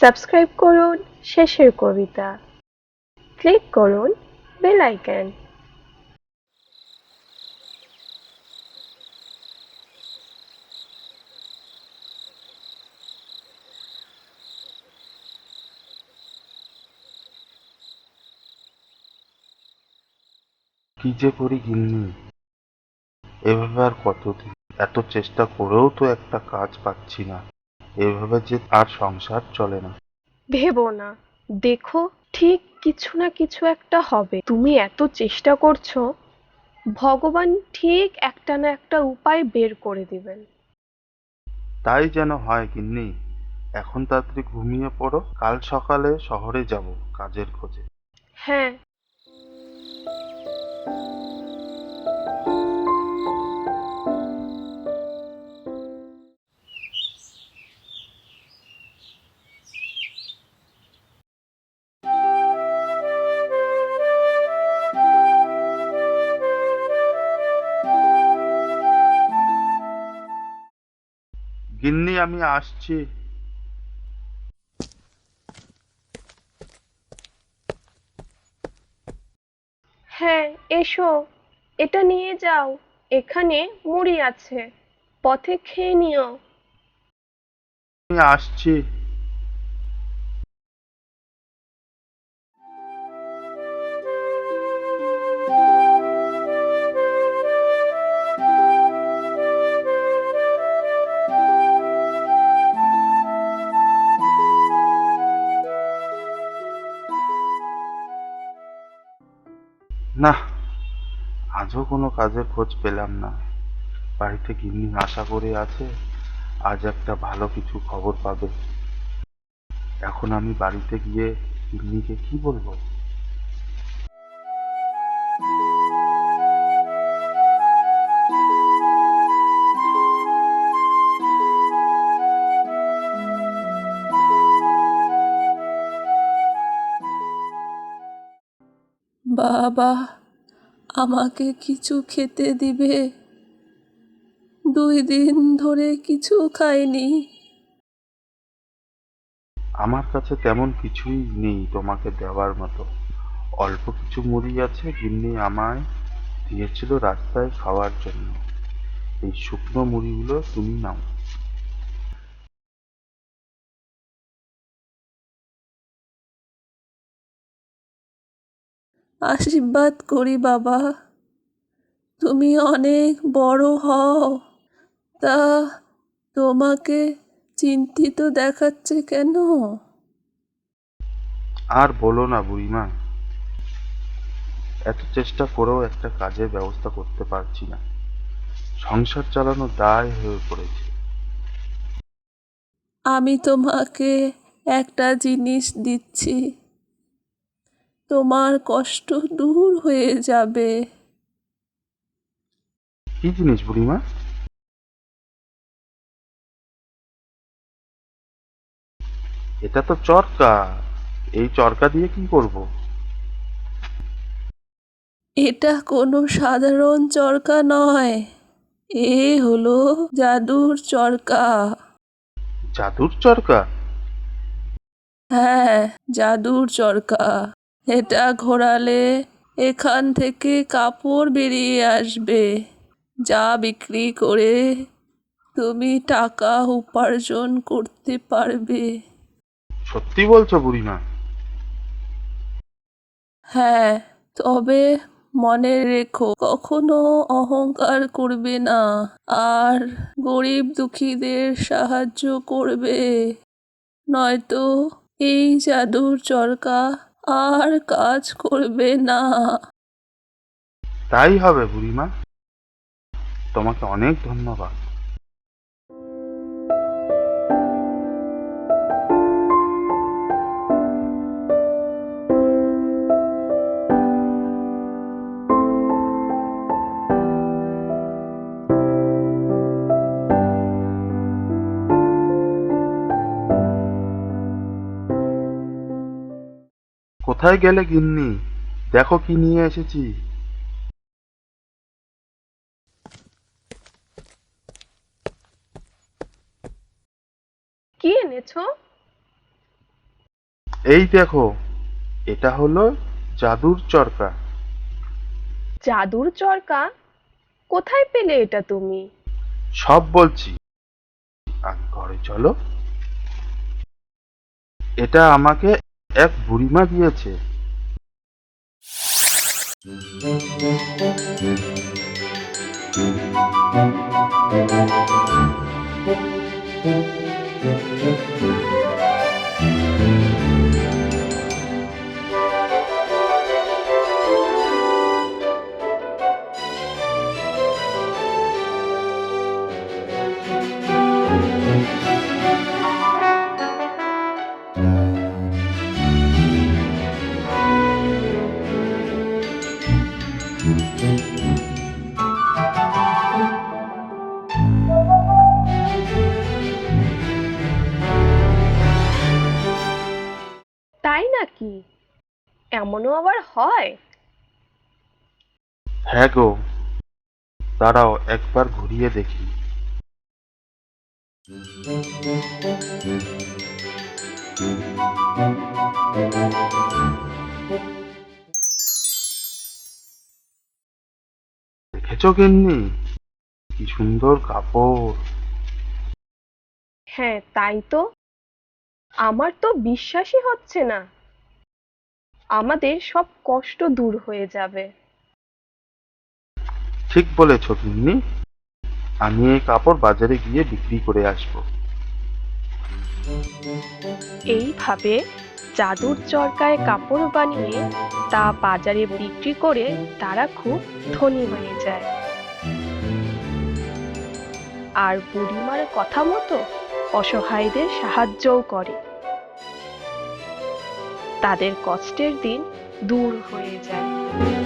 Subscribe করুন Shesher Kobita. Click করুন bell icon. কি যে করি গিন্নি? এভাবে আর কতদিন? এত চেষ্টা করেও তো একটা কাজ পাচ্ছি না। এভাবে যে আর সংসার চলে না। ভেবো না। দেখো ঠিক কিছু না কিছু একটা হবে। তুমি এত চেষ্টা করছ ভগবান ঠিক একটা না একটা উপায় বের করে দিবেন। তাই যেন হয় গিন্নি এখন তাড়াতাড়ি ঘুমিয়ে পড়ো কাল সকালে শহরে যাব কাজের খোঁজে। হ্যাঁ। গিন্নি আমি আসছি। হ্যাঁ এসো। এটা নিয়ে যাও। এখানে মুড়ি আছে। পথে খেয়ে নিও। আমি আসছি। না, আজও কোনো কাজের খোঁজ পেলাম না। বাড়িতে গিন্নি আশা করে আছে, আজ একটা ভালো কিছু খবর পাবে। এখন আমি বাড়িতে গিয়ে গিন্নিকে কি বলব? বাবা আমাকে কিছু খেতে দিবে। দুই দিন ধরে কিছু খাইনি। আমার কাছে তেমন কিছুই নেই তোমাকে দেওয়ার মতো। অল্প কিছু মুড়ি আছে গিন্নি আমায় দিয়েছিল রাস্তায় খাওয়ার জন্য। এই শুকনো মুড়িগুলো তুমি নাও। আশীর্বাদ করি বাবা। তুমি অনেক বড় হও। তা তোমাকে চিন্তিত দেখাচ্ছে কেন? আর বলো না বুড়িমা এত চেষ্টা করেও একটা কাজের ব্যবস্থা করতে পারছি না। সংসার চালানো দায় হয়ে পড়েছে। আমি তোমাকে একটা জিনিস দিচ্ছি। তোমার কষ্ট দূর হয়ে যাবে। কি জিনিস বুড়িমা? এটা তো চরকা। এই চরকা দিয়ে কি করব? এটা কোনো সাধারণ চরকা নয়। এ হলো জাদুর চরকা। জাদুর চরকা? হ্যাঁ জাদুর চরকা। এটা ঘোরালে এখান থেকে কাপড় বেরিয়ে আসবে। যা বিক্রি করে তুমি টাকা উপার্জন করতে পারবে। সত্যি বলছো বুড়িমা? হ্যাঁ তবে মনে রেখো কখনো অহংকার করবে না আর গরিব দুঃখীদের সাহায্য করবে। নয়তো এই জাদুর চরকা আর কাজ করবে না। তাই হবে বুড়িমা। তোমাকে অনেক ধন্যবাদ। কোথায় গেলে গিন্নি? দেখো কি নিয়ে এসেছি। কি এনেছো? এই দেখো এটা হলো জাদুর চরকা। জাদুর চরকা? কোথায় পেলে এটা তুমি? সব বলছি। আগে ঘরে চলো। এটা আমাকে এক বুড়িমা দিয়েছে তাই নাকি এমনও আবার হয়? হ্যাঁ গো। দাঁড়াও একবার ঘুরিয়ে দেখি। দেখেছ গিন্নি? কি সুন্দর কাপড়। হ্যাঁ তাই তো। আমার তো বিশ্বাসই হচ্ছে না। আমাদের সব কষ্ট দূর হয়ে যাবে। ঠিক বলেছ গিন্নি। আমি এই কাপড় বাজারে গিয়ে বিক্রি করে আসব। এইভাবে জাদুর চরকায় কাপড় বানিয়ে তা বাজারে বিক্রি করে তারা খুব ধনী হয়ে যায়। আর বুড়িমার কথা মতো অসহায়দের সাহায্যও করে। তাদের কষ্টের দিন দূর হয়ে যায়।